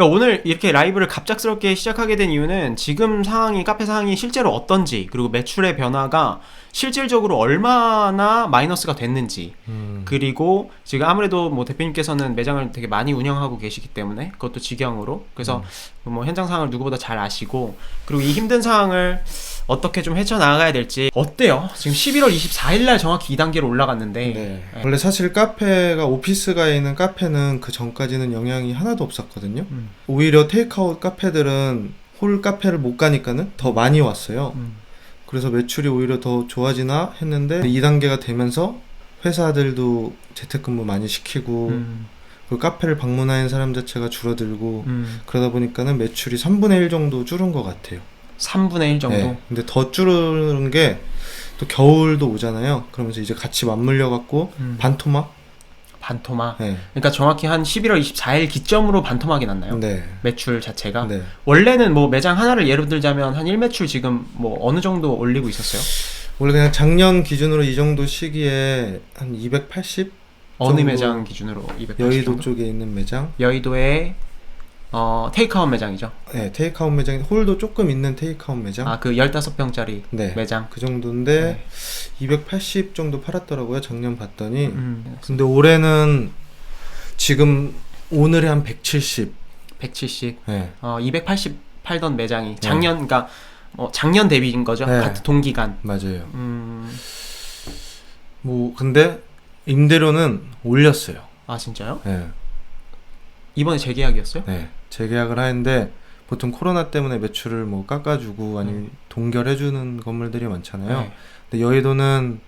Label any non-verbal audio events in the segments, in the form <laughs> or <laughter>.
그러니까 오늘 이렇게 라이브를 갑작스럽게 시작하게 된 이유는 지금 상황이 카페 상황이 실제로 어떤지 그리고 매출의 변화가 실질적으로 얼마나 마이너스가 됐는지 음. 그리고 지금 아무래도 뭐 대표님께서는 매장을 되게 많이 운영하고 계시기 때문에 그것도 직영으로 그래서 뭐 현장 상황을 누구보다 잘 아시고 그리고 이 힘든 상황을 어떻게 좀 헤쳐나가야 될지 어때요? 지금 11월 24일 날 정확히 2단계로 올라갔는데 네. 원래 사실 카페가 오피스가에 있는 카페는 그 전까지는 영향이 하나도 없었거든요. 음. 오히려 테이크아웃 카페들은 홀 카페를 못 가니까는 더 많이 왔어요. 음. 그래서 매출이 오히려 더 좋아지나 했는데 2단계가 되면서 회사들도 재택근무 많이 시키고 음. 그리고 카페를 방문하는 사람 자체가 줄어들고 음. 그러다 보니까는 매출이 3분의 1 정도 줄은 것 같아요. 3분의 1 정도 네. 근데 더 줄은 게 또 겨울도 오잖아요. 그러면서 이제 같이 맞물려 갖고 음. 반토막. 반토막 네. 그러니까 정확히 한 11월 24일 기점으로 반토막이 났나요? 네. 매출 자체가 네. 원래는 뭐 매장 하나를 예로 들자면 한 1매출 지금 뭐 어느 정도 올리고 있었어요? 원래 그냥 작년 기준으로 이 정도 시기에 한 280? 어느 매장 기준으로 280 여의도 정도? 쪽에 있는 매장. 여의도의 어 테이크아웃 매장이죠. 네, 테이크아웃 매장, 홀도 조금 있는 테이크아웃 매장. 아 그 15평짜리 네. 매장. 그 정도인데 네. 280 정도 팔았더라고요. 작년 봤더니. 음, 근데 올해는 지금 오늘에 한 170. 170. 네. 어, 280 팔던 매장이 작년 그러니까 뭐 작년 대비인 거죠. 네. 같은 동기간. 맞아요. 음. 뭐 근데 임대료는 올렸어요. 아 진짜요? 네. 이번에 재계약이었어요? 네. 재계약을 하는데 보통 코로나 때문에 매출을 뭐 깎아주고 아니면 동결해주는 건물들이 많잖아요. 네. 근데 여의도는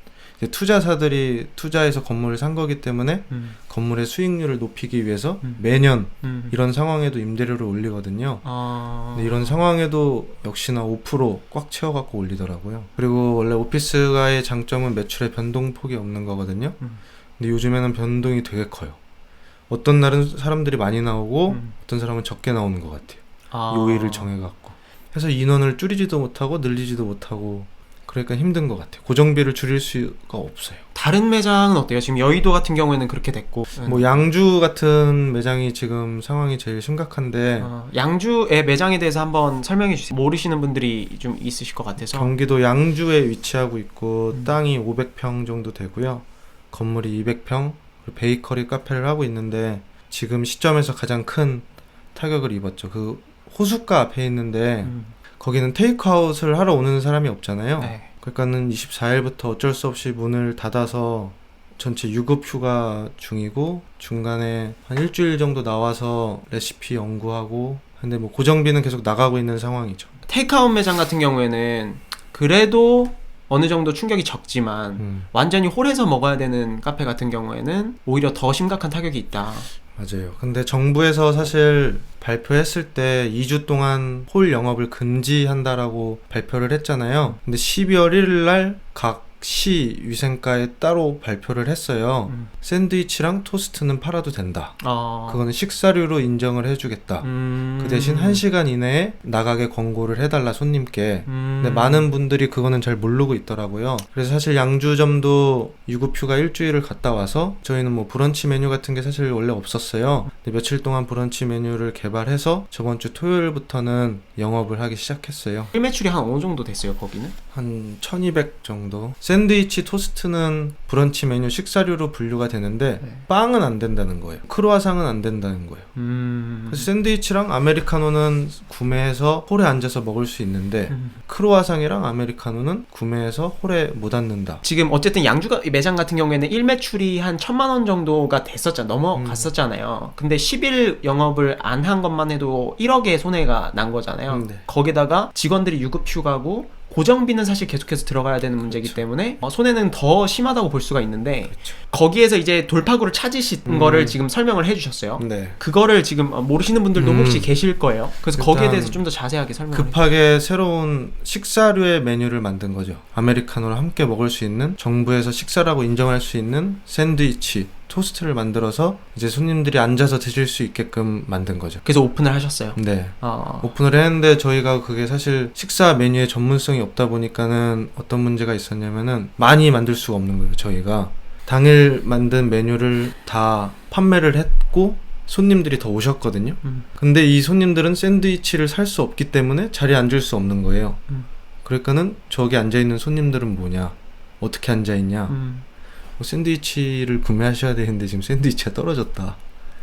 투자사들이 투자해서 건물을 산 거기 때문에 음. 건물의 수익률을 높이기 위해서 음. 매년 음. 이런 상황에도 임대료를 올리거든요. 어... 근데 이런 상황에도 역시나 5%꽉 채워갖고 올리더라고요. 그리고 원래 오피스가의 장점은 매출의 변동폭이 없는 거거든요. 음. 근데 요즘에는 변동이 되게 커요. 어떤 날은 사람들이 많이 나오고 음. 어떤 사람은 적게 나오는 것 같아요. 아. 요일을 정해갖고. 그래서 인원을 줄이지도 못하고 늘리지도 못하고 그러니까 힘든 것 같아요. 고정비를 줄일 수가 없어요. 다른 매장은 어때요? 지금 여의도 같은 경우에는 그렇게 됐고 뭐 양주 같은 매장이 지금 상황이 제일 심각한데 어, 양주의 매장에 대해서 한번 설명해 주세요. 모르시는 분들이 좀 있으실 것 같아서. 경기도 양주에 위치하고 있고 음. 땅이 500평 정도 되고요. 건물이 200평, 그리고 베이커리 카페를 하고 있는데 지금 시점에서 가장 큰 타격을 입었죠. 그 호숫가 앞에 있는데 음, 거기는 테이크아웃을 하러 오는 사람이 없잖아요. 네. 그러니까는 24일부터 어쩔 수 없이 문을 닫아서 전체 유급 휴가 중이고 중간에 한 일주일 정도 나와서 레시피 연구하고 근데 뭐 고정비는 계속 나가고 있는 상황이죠. 테이크아웃 매장 같은 경우에는 그래도 어느 정도 충격이 적지만 음, 완전히 홀에서 먹어야 되는 카페 같은 경우에는 오히려 더 심각한 타격이 있다. 맞아요. 근데 정부에서 사실 발표했을 때 2주 동안 홀 영업을 금지한다라고 발표를 했잖아요. 근데 12월 1일 날 각 시 위생과에 따로 발표를 했어요. 음. 샌드위치랑 토스트는 팔아도 된다. 어. 그거는 식사료로 인정을 해주겠다. 음. 그 대신 1시간 이내에 나가게 권고를 해달라 손님께. 음. 근데 많은 분들이 그거는 잘 모르고 있더라고요. 그래서 사실 양주점도 유급휴가 일주일을 갔다 와서 저희는 뭐 브런치 메뉴 같은 게 사실 원래 없었어요. 근데 며칠 동안 브런치 메뉴를 개발해서 저번 주 토요일부터는 영업을 하기 시작했어요. 일 매출이 한 어느 정도 됐어요 거기는? 한 1200 정도. 샌드위치 토스트는 브런치 메뉴 식사료로 분류가 되는데 네. 빵은 안 된다는 거예요. 크로아상은 안 된다는 거예요. 음. 그래서 샌드위치랑 아메리카노는 구매해서 홀에 앉아서 먹을 수 있는데 음. 크로아상이랑 아메리카노는 구매해서 홀에 못 앉는다. 지금 어쨌든 양주 매장 같은 경우에는 일매출이 한 천만 원 정도가 됐었잖아 넘어갔었잖아요. 근데 10일 영업을 안 한 것만 해도 1억의 손해가 난 거잖아요. 음, 네. 거기다가 직원들이 유급 휴가고 고정비는 사실 계속해서 들어가야 되는 문제이기 때문에 어, 손해는 더 심하다고 볼 수가 있는데 그렇죠. 거기에서 이제 돌파구를 찾으신 음. 거를 지금 설명을 해주셨어요. 네. 그거를 지금 어, 모르시는 분들도 음. 혹시 계실 거예요. 그래서 거기에 대해서 좀 더 자세하게 설명을 해. 급하게 새로운 식사류의 메뉴를 만든 거죠. 아메리카노를 함께 먹을 수 있는 정부에서 식사라고 인정할 수 있는 샌드위치, 토스트를 만들어서 이제 손님들이 앉아서 드실 수 있게끔 만든 거죠. 그래서 오픈을 하셨어요. 네. 어. 오픈을 했는데 저희가 그게 사실 식사 메뉴의 전문성이 없다 보니까는 어떤 문제가 있었냐면은 많이 만들 수가 없는 거예요 저희가 당일 만든 메뉴를 다 판매를 했고 손님들이 더 오셨거든요. 음. 근데 이 손님들은 샌드위치를 살 수 없기 때문에 자리에 앉을 수 없는 거예요. 음. 그러니까는 저기 앉아 있는 손님들은 뭐냐? 어떻게 앉아 있냐? 음. 뭐 샌드위치를 구매하셔야 되는데 지금 샌드위치가 떨어졌다.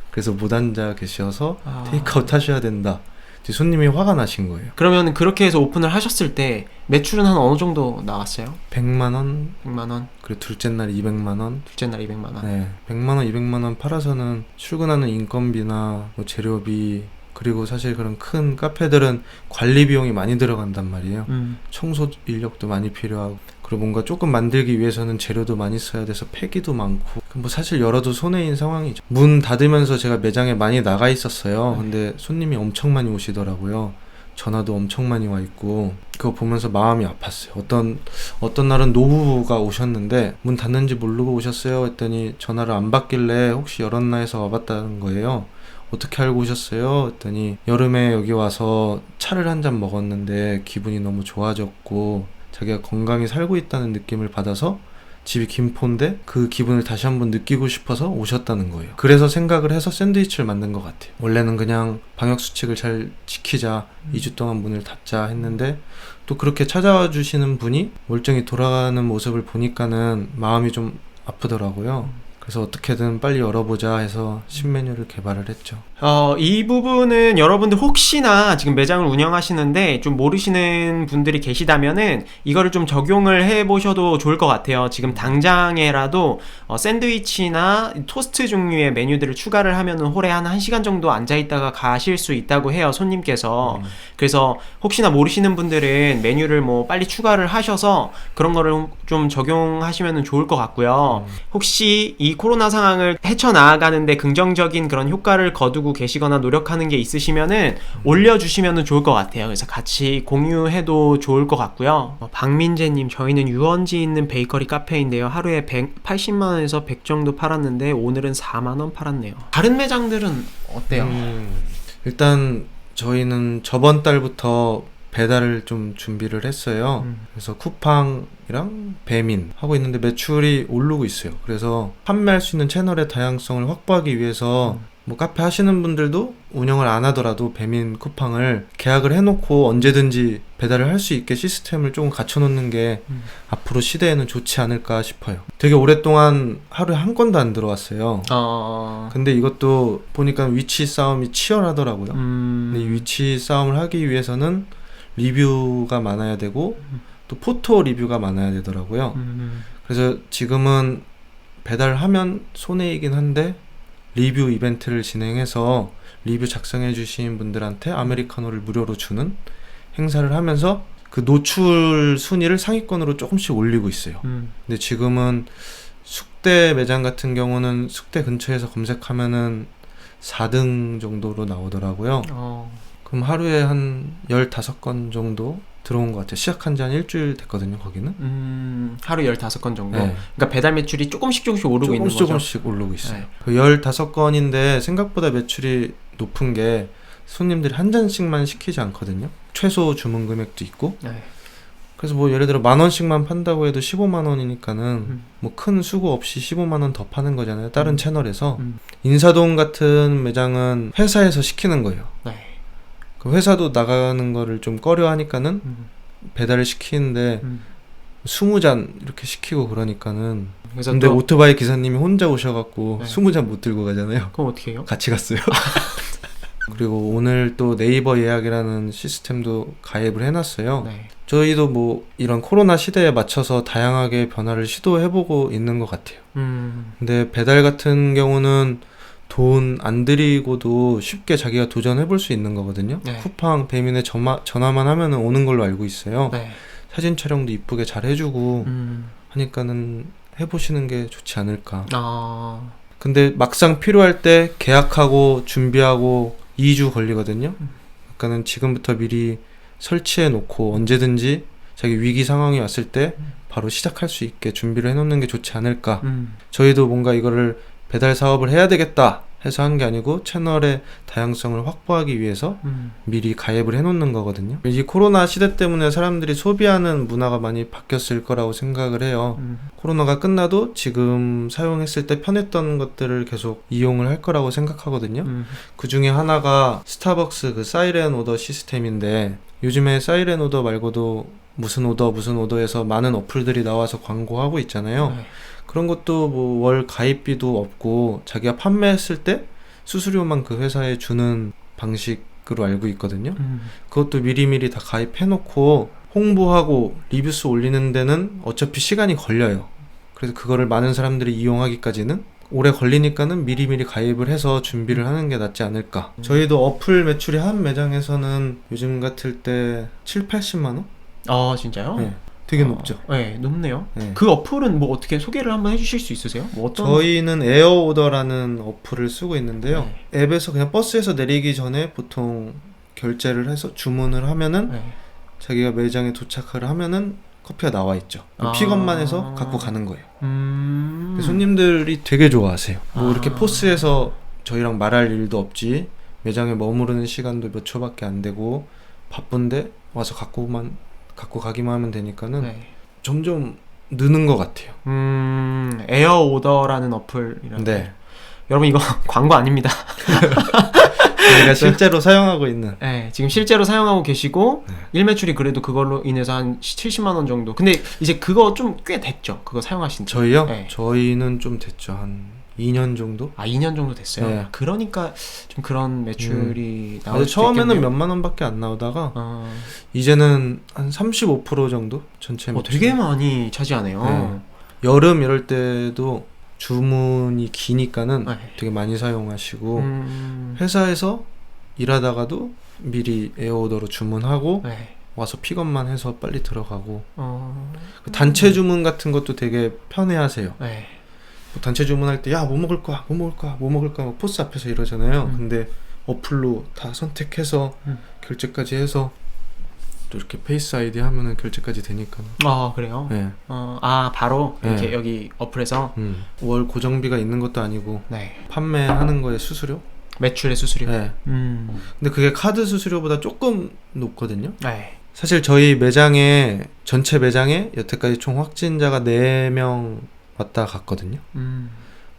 그래서 못 앉아 계셔서 아. 테이크아웃 하셔야 된다. 손님이 화가 나신 거예요. 그러면 그렇게 해서 오픈을 하셨을 때 매출은 한 어느 정도 나왔어요? 100만 원, 100만 원, 그리고 둘째 날 200만 원. 둘째 날 200만 원. 네, 100만 원, 200만 원 팔아서는 출근하는 인건비나 뭐 재료비 그리고 사실 그런 큰 카페들은 관리 비용이 많이 들어간단 말이에요. 음. 청소 인력도 많이 필요하고 그리고 뭔가 조금 만들기 위해서는 재료도 많이 써야 돼서 폐기도 많고 뭐 사실 열어도 손해인 상황이죠. 문 닫으면서 제가 매장에 많이 나가 있었어요. 근데 손님이 엄청 많이 오시더라고요. 전화도 엄청 많이 와 있고 그거 보면서 마음이 아팠어요. 어떤 어떤 날은 노부부가 오셨는데 문 닫는지 모르고 오셨어요. 했더니 전화를 안 받길래 혹시 열었나 해서 와봤다는 거예요. 어떻게 알고 오셨어요? 했더니 여름에 여기 와서 차를 한 잔 먹었는데 기분이 너무 좋아졌고 자기가 건강히 살고 있다는 느낌을 받아서 집이 김포인데 그 기분을 다시 한번 느끼고 싶어서 오셨다는 거예요. 그래서 생각을 해서 샌드위치를 만든 것 같아요. 원래는 그냥 방역 수칙을 잘 지키자, 2주 동안 문을 닫자 했는데 또 그렇게 찾아와 주시는 분이 멀쩡히 돌아가는 모습을 보니까는 마음이 좀 아프더라고요. 그래서 어떻게든 빨리 열어보자 해서 신메뉴를 개발을 했죠. 어, 이 부분은 여러분들 혹시나 지금 매장을 운영하시는데 좀 모르시는 분들이 계시다면은 이거를 좀 적용을 해 보셔도 좋을 것 같아요. 지금 당장에라도 어, 샌드위치나 토스트 종류의 메뉴들을 추가를 하면은 홀에 한 1시간 정도 앉아 있다가 가실 수 있다고 해요. 손님께서. 그래서 혹시나 모르시는 분들은 메뉴를 뭐 빨리 추가를 하셔서 그런 거를 좀 적용하시면 좋을 것 같고요. 혹시 이 코로나 상황을 헤쳐나가는데 긍정적인 그런 효과를 거두고 계시거나 노력하는 게 있으시면은 올려주시면 좋을 것 같아요. 그래서 같이 공유해도 좋을 것 같고요. 어, 박민재님, 저희는 유원지 있는 베이커리 카페인데요. 하루에 180만원에서 100 정도 팔았는데 오늘은 4만원 팔았네요. 다른 매장들은 어때요? 음, 일단 저희는 저번 달부터 배달을 좀 준비를 했어요. 음. 그래서 쿠팡이랑 배민 하고 있는데 매출이 오르고 있어요. 그래서 판매할 수 있는 채널의 다양성을 확보하기 위해서 뭐 카페 하시는 분들도 운영을 안 하더라도 배민 쿠팡을 계약을 해놓고 언제든지 배달을 할 수 있게 시스템을 조금 갖춰놓는 게 음. 앞으로 시대에는 좋지 않을까 싶어요. 되게 오랫동안 하루에 한 건도 안 들어왔어요. 어, 근데 이것도 보니까 위치 싸움이 치열하더라고요. 음, 근데 이 위치 싸움을 하기 위해서는 리뷰가 많아야 되고 또 포토 리뷰가 많아야 되더라고요. 음, 그래서 지금은 배달하면 손해이긴 한데 리뷰 이벤트를 진행해서 리뷰 작성해 주신 분들한테 아메리카노를 무료로 주는 행사를 하면서 그 노출 순위를 상위권으로 조금씩 올리고 있어요. 음, 근데 지금은 숙대 매장 같은 경우는 숙대 근처에서 검색하면은 4등 정도로 나오더라고요. 어, 그럼 하루에 한 15건 정도 들어온 것 같아요. 시작한 지 한 일주일 됐거든요, 거기는. 음, 하루 15건 정도. 네. 그러니까 배달 매출이 조금씩 조금씩 오르고 있는 조금씩 거죠. 조금씩 오르고 있어요. 네. 그 15건인데 생각보다 매출이 높은 게 손님들이 한 잔씩만 시키지 않거든요. 최소 주문 금액도 있고. 네. 그래서 뭐 예를 들어 만 원씩만 판다고 해도 15만 원이니까는 음. 뭐큰 수고 없이 15만 원 더 파는 거잖아요. 다른 음. 채널에서. 음. 인사동 같은 매장은 회사에서 시키는 거예요. 네. 그 회사도 나가는 거를 좀 꺼려 하니까는 음. 배달을 시키는데 음. 20잔 이렇게 시키고 그러니까는 근데 또 오토바이 기사님이 혼자 오셔갖고 네. 20잔 못 들고 가잖아요. 그럼 어떻게 해요? 같이 갔어요. <laughs> 그리고 오늘 또 네이버 예약이라는 시스템도 가입을 해놨어요. 네. 저희도 뭐 이런 코로나 시대에 맞춰서 다양하게 변화를 시도해보고 있는 것 같아요. 음. 근데 배달 같은 경우는 돈 안 들이고도 쉽게 자기가 도전해 볼 수 있는 거거든요. 네. 쿠팡, 배민에 전화, 전화만 하면 오는 걸로 알고 있어요. 네. 사진 촬영도 이쁘게 잘 해주고 음. 하니까는 해보시는 게 좋지 않을까. 아. 근데 막상 필요할 때 계약하고 준비하고 2주 걸리거든요. 그러니까는 지금부터 미리 설치해 놓고 언제든지 자기 위기 상황이 왔을 때 바로 시작할 수 있게 준비를 해 놓는 게 좋지 않을까. 음. 저희도 뭔가 이거를 배달 사업을 해야 되겠다 해서 한 게 아니고 채널의 다양성을 확보하기 위해서 음. 미리 가입을 해놓는 거거든요. 이 코로나 시대 때문에 사람들이 소비하는 문화가 많이 바뀌었을 거라고 생각을 해요. 음. 코로나가 끝나도 지금 사용했을 때 편했던 것들을 계속 이용을 할 거라고 생각하거든요. 음. 그 중에 하나가 스타벅스 그 사이렌 오더 시스템인데 요즘에 사이렌 오더 말고도 무슨 오더 무슨 오더에서 많은 어플들이 나와서 광고하고 있잖아요. 네. 그런 것도 뭐 월 가입비도 없고 자기가 판매했을 때 수수료만 그 회사에 주는 방식으로 알고 있거든요. 음. 그것도 미리미리 다 가입해놓고 홍보하고 리뷰스 올리는 데는 어차피 시간이 걸려요. 그래서 그거를 많은 사람들이 이용하기까지는 오래 걸리니까는 미리미리 가입을 해서 준비를 하는 게 낫지 않을까. 저희도 어플 매출이 한 매장에서는 요즘 같을 때 7, 80만 원? 아 진짜요? 네. 되게 어, 높죠. 네, 높네요. 네. 그 어플은 뭐 어떻게 소개를 한번 해주실 수 있으세요? 뭐 어떤? 저희는 에어오더라는 어플을 쓰고 있는데요. 네. 앱에서 그냥 버스에서 내리기 전에 보통 결제를 해서 주문을 하면은 네. 자기가 매장에 도착을 하면은 커피가 나와 있죠. 아. 픽업만 해서 갖고 가는 거예요. 음. 손님들이 되게 좋아하세요. 뭐 아. 이렇게 포스에서 저희랑 말할 일도 없지. 매장에 머무르는 시간도 몇 초밖에 안 되고 바쁜데 와서 갖고만 갖고 가기만 하면 되니까는 네. 점점 느는 것 같아요. 음, 에어 오더라는 어플이라는. 네. 여러분 이거 <laughs> 광고 아닙니다. <laughs> 저희가 <laughs> 실제로 사용하고 있는 네, 지금 실제로 사용하고 계시고 네. 일 매출이 그래도 그걸로 인해서 한 70만 원 정도. 근데 이제 그거 좀 꽤 됐죠. 그거 사용하신 지. 저희요? 네. 저희는 좀 됐죠. 한 2년 정도? 아, 2년 정도 됐어요. 네. 그러니까 좀 그런 매출이 나올 아주 수도 처음에는 있겠네요. 몇만 원밖에 안 나오다가 어, 이제는 한 35% 정도 전체 어, 매출. 되게 많이 차지하네요. 네. 여름 이럴 때도 주문이 기니까는 네. 되게 많이 사용하시고 음, 회사에서 일하다가도 미리 에어오더로 주문하고 네. 와서 픽업만 해서 빨리 들어가고 어, 그 단체 주문 같은 것도 되게 편해하세요. 네. 뭐 단체 주문할 때 야 뭐 먹을 거야 뭐 먹을 거야 뭐 먹을 거야 막 포스 앞에서 이러잖아요. 음. 근데 어플로 다 선택해서 음. 결제까지 해서 또 이렇게 페이스 아이디 하면은 결제까지 되니까. 아, 그래요? 네. 어, 아, 바로 이렇게 네. 여기 어플에서 음. 월 고정비가 있는 것도 아니고 네. 판매하는 거에 수수료? 매출의 수수료. 네. 음. 근데 그게 카드 수수료보다 조금 높거든요. 네. 사실 저희 매장에 전체 매장에 여태까지 총 확진자가 4명 왔다 갔거든요. 음.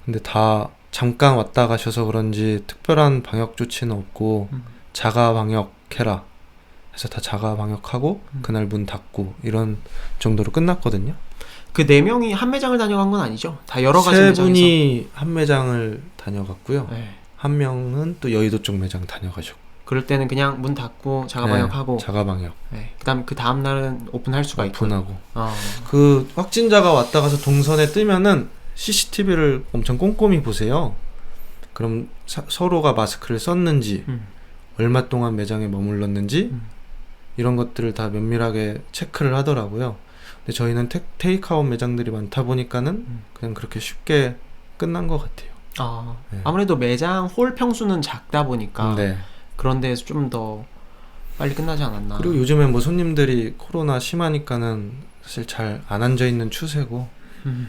근데 다 잠깐 왔다 가셔서 그런지 특별한 방역 조치는 없고 음. 자가 방역해라 해서 다 자가 방역하고 음. 그날 문 닫고 이런 정도로 끝났거든요. 그 네 명이 한 매장을 다녀간 건 아니죠? 다 여러 가지 세 매장에서. 분이 한 매장을 다녀갔고요. 네. 한 명은 또 여의도 쪽 매장 다녀가셨고 그럴 때는 그냥 문 닫고 자가 네, 방역하고 자가 방역 네. 그다음 그 다음 날은 오픈할 수가 있고. 오픈하고 어. 그 확진자가 왔다 가서 동선에 뜨면은 CCTV를 엄청 꼼꼼히 보세요. 그럼 사- 서로가 마스크를 썼는지 음. 얼마 동안 매장에 머물렀는지 음. 이런 것들을 다 면밀하게 체크를 하더라고요. 근데 저희는 테, 테이크아웃 매장들이 많다 보니까는 음. 그냥 그렇게 쉽게 끝난 것 같아요. 아, 네. 아무래도 매장 홀 평수는 작다 보니까 네. 그런 데에서 좀 더 빨리 끝나지 않았나. 그리고 요즘에 뭐 손님들이 코로나 심하니까는 사실 잘 안 앉아 있는 추세고 음.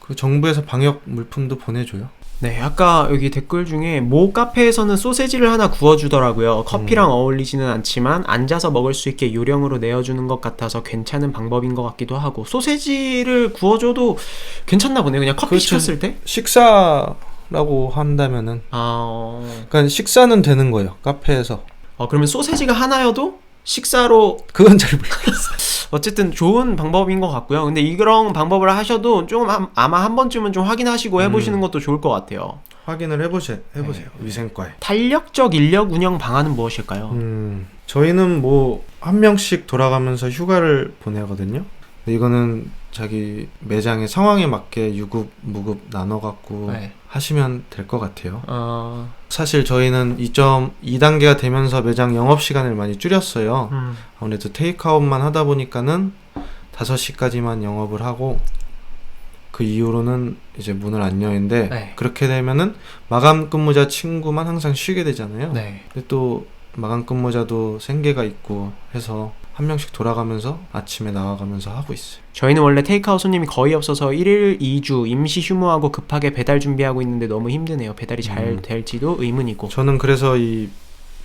그 정부에서 방역 물품도 보내줘요. 네, 아까 여기 댓글 중에 모 카페에서는 소세지를 하나 구워주더라고요. 커피랑 음. 어울리지는 않지만 앉아서 먹을 수 있게 요령으로 내어주는 것 같아서 괜찮은 방법인 것 같기도 하고 소세지를 구워줘도 괜찮나 보네요. 그냥 커피 그렇죠. 시켰을 때. 식사 라고 한다면은 아, 어. 그러니까 식사는 되는 거예요. 카페에서. 어, 그러면 소세지가 하나여도 식사로 그건 잘 모르겠어요. <laughs> 어쨌든 좋은 방법인 것 같고요. 근데 이런 방법을 하셔도 조금 한- 아마 한 번쯤은 좀 확인하시고 해보시는 음. 것도 좋을 것 같아요. 확인을 해보세, 해보세요. 네. 위생과에. 탄력적 인력 운영 방안은 무엇일까요? 음, 저희는 뭐 한 명씩 돌아가면서 휴가를 보내거든요. 이거는 자기 매장의 상황에 맞게 유급, 무급 나눠 갖고 네. 하시면 될 것 같아요. 어, 사실 저희는 2.2단계가 되면서 매장 영업 시간을 많이 줄였어요. 음, 아무래도 테이크아웃만 하다 보니까는 5시까지만 영업을 하고 그 이후로는 이제 문을 안 여는데 네. 그렇게 되면은 마감 근무자 친구만 항상 쉬게 되잖아요. 네. 근데 또 마감 근무자도 생계가 있고 해서 한 명씩 돌아가면서 아침에 나와가면서 하고 있어요. 저희는 원래 테이크아웃 손님이 거의 없어서 1일 2주 임시 휴무하고 급하게 배달 준비하고 있는데 너무 힘드네요. 배달이 잘 음. 될지도 의문이고. 저는 그래서 이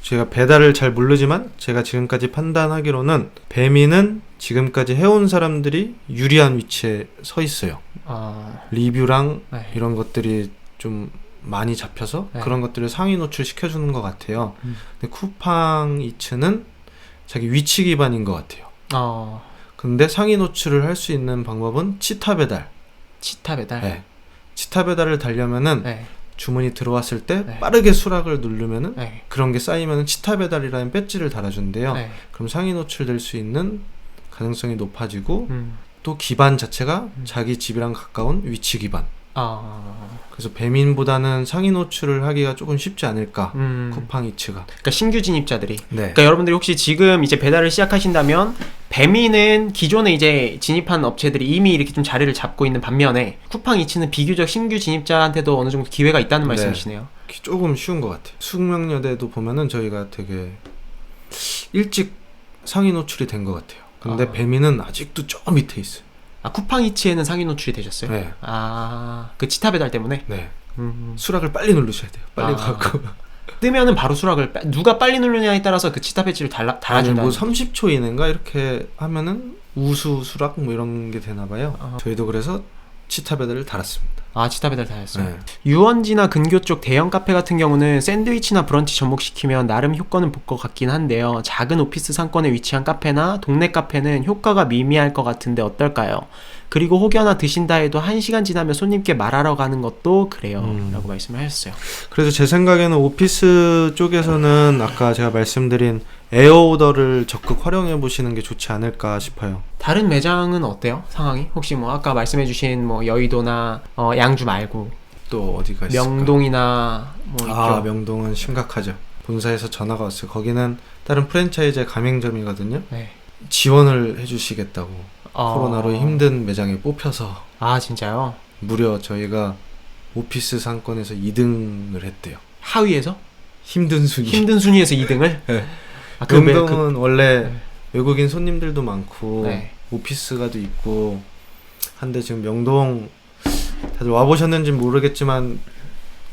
제가 배달을 잘 모르지만 제가 지금까지 판단하기로는 배민은 지금까지 해온 사람들이 유리한 위치에 서 있어요. 아, 리뷰랑 네. 이런 것들이 좀 많이 잡혀서 네. 그런 것들을 상위 노출 시켜주는 것 같아요. 음. 근데 쿠팡 이츠는 자기 위치 기반인 것 같아요. 어, 근데 상위 노출을 할 수 있는 방법은 치타 배달. 치타 배달. 네. 치타 배달을 달려면은 네. 주문이 들어왔을 때 네. 빠르게 수락을 누르면은 네. 그런 게 쌓이면은 치타 배달이라는 배지를 달아준대요. 네. 그럼 상위 노출될 수 있는 가능성이 높아지고 음. 또 기반 자체가 음. 자기 집이랑 가까운 위치 기반. 아, 그래서 배민보다는 상위 노출을 하기가 조금 쉽지 않을까. 음. 쿠팡 이츠가. 그러니까 신규 진입자들이. 네. 그러니까 여러분들이 혹시 지금 이제 배달을 시작하신다면 배미는 기존에 이제 진입한 업체들이 이미 이렇게 좀 자리를 잡고 있는 반면에 쿠팡 이츠는 비교적 신규 진입자한테도 어느 정도 기회가 있다는 네. 말씀이시네요. 조금 쉬운 것 같아요. 숙명여대도 보면은 저희가 되게 일찍 상위 노출이 된 것 같아요. 근데 아. 배민은 아직도 저 밑에 있어요. 아 쿠팡 이츠에는 상위 노출이 되셨어요? 네. 아, 그 치타 배달 때문에. 네. 음. 수락을 빨리 누르셔야 돼요. 빨리 아. 가고. <laughs> 뜨면은 바로 수락을 빼- 누가 빨리 누르냐에 따라서 그 치타 배지를 달라 달아준다. 뭐 30초 이내인가 이렇게 하면은 우수 수락 뭐 이런 게 되나 봐요. 아. 저희도 그래서 치타 배달을 달았습니다. 아 치타 배달 달았어요. 네. 유원지나 근교 쪽 대형 카페 같은 경우는 샌드위치나 브런치 접목시키면 나름 효과는 볼 것 같긴 한데요. 작은 오피스 상권에 위치한 카페나 동네 카페는 효과가 미미할 것 같은데 어떨까요? 그리고 혹여나 드신다 해도 1시간 지나면 손님께 말하러 가는 것도 그래요. 음. 라고 말씀을 하셨어요. 그래서 제 생각에는 오피스 쪽에서는 아까 제가 말씀드린 에어오더를 적극 활용해 보시는 게 좋지 않을까 싶어요. 다른 매장은 어때요? 상황이? 혹시 뭐 아까 말씀해 주신 뭐 여의도나 어, 양주 말고 또 어디가 있을까? 명동이나 뭐아 이쪽 명동은 심각하죠. 본사에서 전화가 왔어요. 거기는 다른 프랜차이즈 가맹점이거든요. 네. 지원을 해주시겠다고 어. 코로나로 힘든 매장에 뽑혀서 아 진짜요? 무려 저희가 오피스 상권에서 2등을 했대요. 하위에서? 힘든 순위. 힘든 순위에서 2등을? <laughs> 네. 아, 그 매- 그- 명동은 원래 네. 외국인 손님들도 많고 네. 오피스가도 있고 한데 지금 명동 다들 와 보셨는지 모르겠지만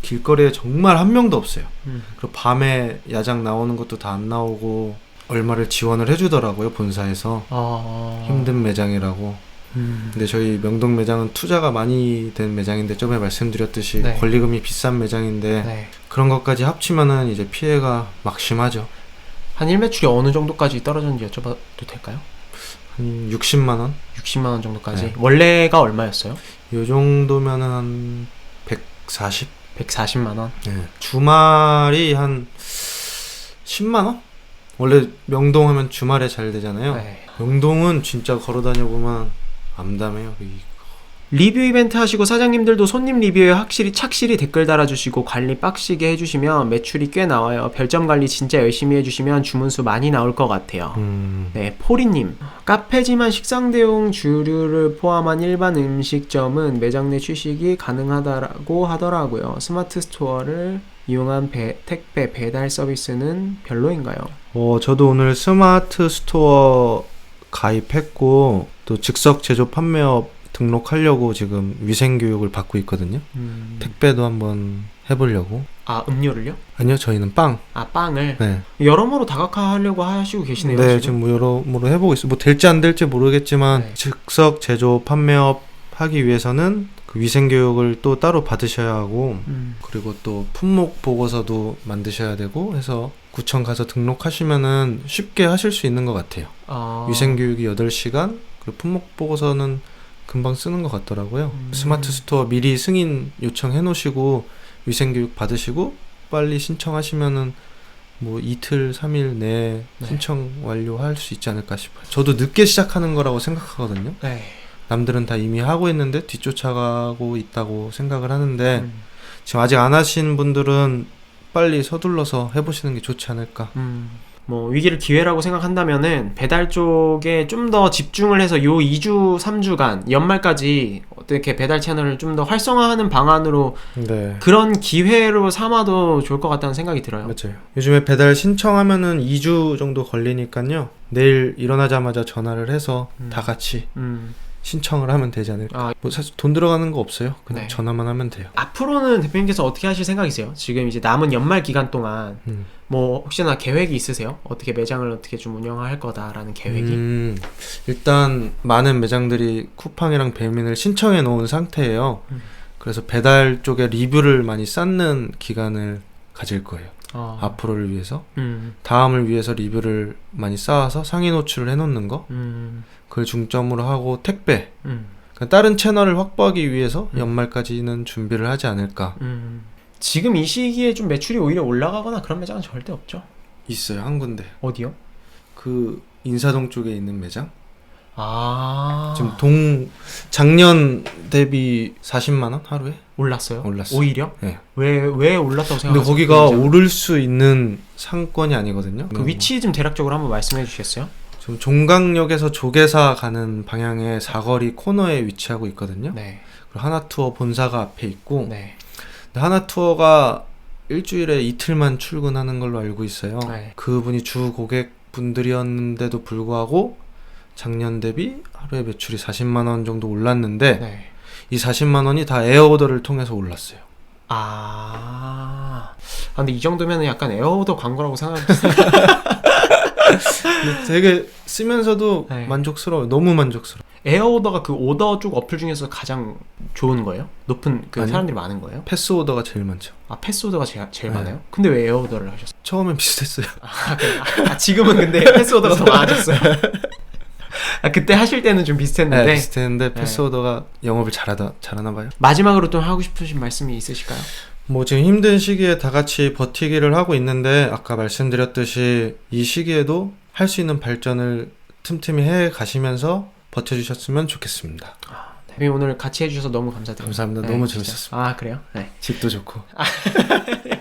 길거리에 정말 한 명도 없어요. 음. 그리고 밤에 야장 나오는 것도 다 안 나오고 얼마를 지원을 해주더라고요 본사에서 어... 힘든 매장이라고. 음. 근데 저희 명동 매장은 투자가 많이 된 매장인데 저번에 말씀드렸듯이 네. 권리금이 비싼 매장인데 네. 그런 것까지 합치면은 이제 피해가 막심하죠. 한 일매출이 어느 정도까지 떨어졌는지 여쭤봐도 될까요? 한 60만 원? 60만 원 정도까지. 네. 원래가 얼마였어요? 요 정도면은 한 140? 140만 원. 네. 주말이 한 10만 원? 원래 명동 하면 주말에 잘 되잖아요. 네. 명동은 진짜 걸어 다녀 보면 암담해요. 이- 리뷰 이벤트 하시고 사장님들도 손님 리뷰에 확실히 착실히 댓글 달아주시고 관리 빡시게 해주시면 매출이 꽤 나와요. 별점 관리 진짜 열심히 해주시면 주문수 많이 나올 것 같아요. 음. 네, 포리님. 카페지만 식상 대용 주류를 포함한 일반 음식점은 매장 내 취식이 가능하다고 하더라고요. 스마트 스토어를 이용한 배- 택배 배달 서비스는 별로인가요? 어, 저도 오늘 스마트 스토어 가입했고 또 즉석 제조 판매업 등록하려고 지금 위생 교육을 받고 있거든요. 음... 택배도 한번 해보려고. 아, 음료를요? 아니요, 저희는 빵. 아, 빵을 네. 여러모로 다각화하려고 하시고 계시네요. 네, 지금. 지금 뭐 여러모로 해보고 있어요. 뭐 될지 안 될지 모르겠지만 네. 즉석 제조 판매업 하기 위해서는 그 위생 교육을 또 따로 받으셔야 하고 음. 그리고 또 품목 보고서도 만드셔야 되고 해서 구청 가서 등록하시면은 쉽게 하실 수 있는 것 같아요. 아... 위생 교육이 8시간, 그리고 품목 보고서는 금방 쓰는 것 같더라고요. 음. 스마트 스토어 미리 승인 요청해 놓으시고 위생 교육 받으시고 빨리 신청하시면은 뭐 이틀, 3일 내에 네. 신청 완료할 수 있지 않을까 싶어요. 저도 늦게 시작하는 거라고 생각하거든요. 네. 남들은 다 이미 하고 있는데 뒤쫓아가고 있다고 생각을 하는데 음. 지금 아직 안 하신 분들은 빨리 서둘러서 해보시는 게 좋지 않을까. 음, 뭐 위기를 기회라고 생각한다면은 배달 쪽에 좀 더 집중을 해서 요 2주, 3주간 연말까지 어떻게 배달 채널을 좀 더 활성화하는 방안으로 네. 그런 기회로 삼아도 좋을 것 같다는 생각이 들어요. 맞아요. 요즘에 배달 신청하면은 2주 정도 걸리니까요. 내일 일어나자마자 전화를 해서 음. 다 같이 음. 신청을 하면 되지 않을까. 아, 뭐 사실 돈 들어가는 거 없어요. 그냥 네. 전화만 하면 돼요. 앞으로는 대표님께서 어떻게 하실 생각이세요? 지금 이제 남은 연말 기간 동안 음. 뭐 혹시나 계획이 있으세요? 어떻게 매장을 어떻게 좀 운영할 거다라는 계획이? 음, 일단 많은 매장들이 쿠팡이랑 배민을 신청해 놓은 상태예요. 음. 그래서 배달 쪽에 리뷰를 많이 쌓는 기간을 가질 거예요. 어. 앞으로를 위해서 음. 다음을 위해서 리뷰를 많이 쌓아서 상위 노출을 해놓는 거 음. 그걸 중점으로 하고 택배 음. 그러니까 다른 채널을 확보하기 위해서 음. 연말까지는 준비를 하지 않을까 음. 지금 이 시기에 좀 매출이 오히려 올라가거나 그런 매장은 절대 없죠. 있어요 한 군데 어디요? 그 인사동 쪽에 있는 매장 아. 지금 동 작년 대비 40만 원 하루에 올랐어요? 올랐어요. 오히려? 네. 왜, 왜 올랐다고 생각하세요? 근데 거기가 그? 오를 수 있는 상권이 아니거든요. 그 위치 좀 대략적으로 한번 말씀해 주시겠어요? 좀 종강역에서 조계사 가는 방향의 사거리 코너에 위치하고 있거든요. 네. 그리고 하나투어 본사가 앞에 있고 네. 하나투어가 일주일에 이틀만 출근하는 걸로 알고 있어요. 네. 그분이 주 고객분들이었는데도 불구하고 작년 대비 하루에 매출이 40만 원 정도 올랐는데 네. 이 40만 원이 다 에어오더를 통해서 올랐어요. 아. 아, 근데 이 정도면 약간 에어오더 광고라고 생각해요. <laughs> 되게 쓰면서도 네. 만족스러워요. 너무 만족스러워. 에어오더가 그 오더 쪽 어플 중에서 가장 좋은 거예요? 높은 그 아니요. 사람들이 많은 거예요? 패스 오더가 제일 많죠. 아 패스 오더가 제일, 제일 네. 많아요? 근데 왜 에어오더를 하셨어요? 처음엔 비슷했어요. 아? 아, 지금은 근데 패스 오더가 더 많아졌어요. 아, 그때 하실 때는 좀 비슷했는데 네, 비슷했는데 네. 패스 오더가 영업을 잘하다 잘하나 봐요. 마지막으로 또 하고 싶으신 말씀이 있으실까요? 뭐 지금 힘든 시기에 다 같이 버티기를 하고 있는데 아까 말씀드렸듯이 이 시기에도 할 수 있는 발전을 틈틈이 해 가시면서 버텨주셨으면 좋겠습니다. 대표님 오늘 같이 해주셔서 너무 감사드립니다. 감사합니다. 네, 너무. 재밌었습니다. 아 그래요? 네. 집도 좋고. <laughs>